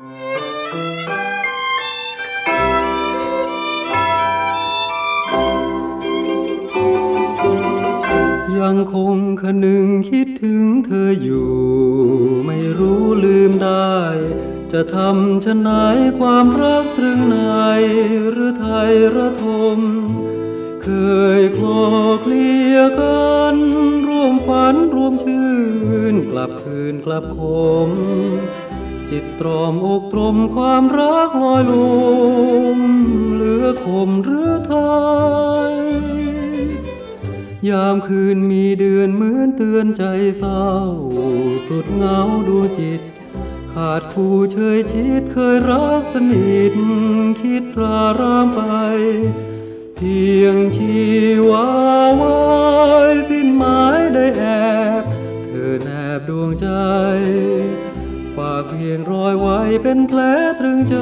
ยังคงคนึงคิดถึงเธออยู่ ไม่รู้ลืมได้ จะทำชะไหนความรักตรึงในหรือไทยระทม เคยคลอเคลียกันร่วมฝันร่วมชื่น กลับคืนกลับคม จิตตรอมอกตรมความรักลอยลมเหลือคมหรือไทย ยามคืนมีเดือนเหมือนเตือนใจเศร้า สุดเหงาดูจิต ขาดคู่เชยชิดเคยรักสนิท คิดรารามไป เพียงชีวาวายสิ้นหมายได้แอบ เธอแนบดวงใจากเพียงรอยไว้เป็นแผลตรึงใจ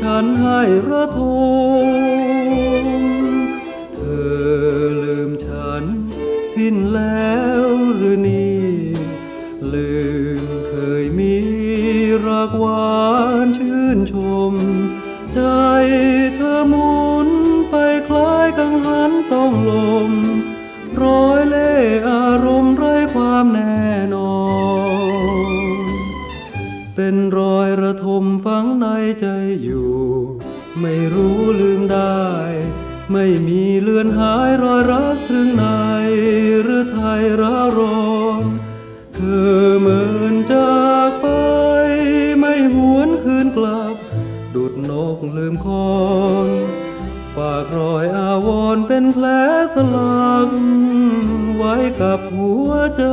ฉันให้ระทมเธอลืมฉัน สิ้นแล้วหรือนี่ ลืมเคยมีรักไว เป็นรอยระทมฝังในใจอยู่ ไม่รู้ลืมได้ ไม่มีเลือนหายรอยรักตรึงในหรือไทยร้าร้อนเธอเหมือนจากไป ไม่หวนคืนกลับ ดุดนกลืมคอนฝากรอยอาวรเป็นแผลสลักไว้กับหัวใจ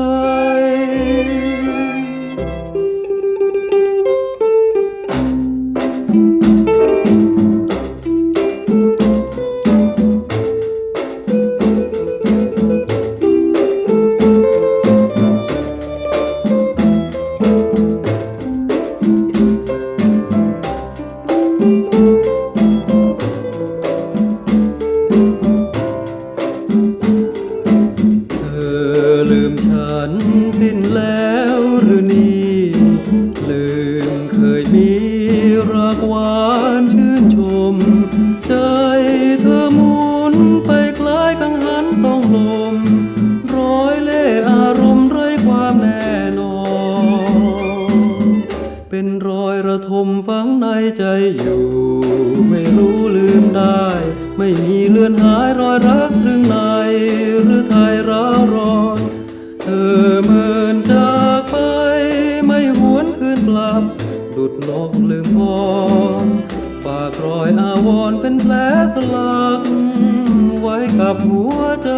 ันสิ้นแล้วหรือนี่ลืมเคยมีรักหวานชื่นชม ใจเธอหมุนไปคล้ายกังหันต้องลม ร้อยเล่อารมณ์ไร้ความแน่นอน เป็นรอยระทมฝังในใจอยู่ ไม่รู้ลืมได้ ไม่มีเลือนหายรอยรักตรึงในหรือไทยร้ารอ กรอยอาวรณ์เป็นแผลสลักไว้กับหัวใจ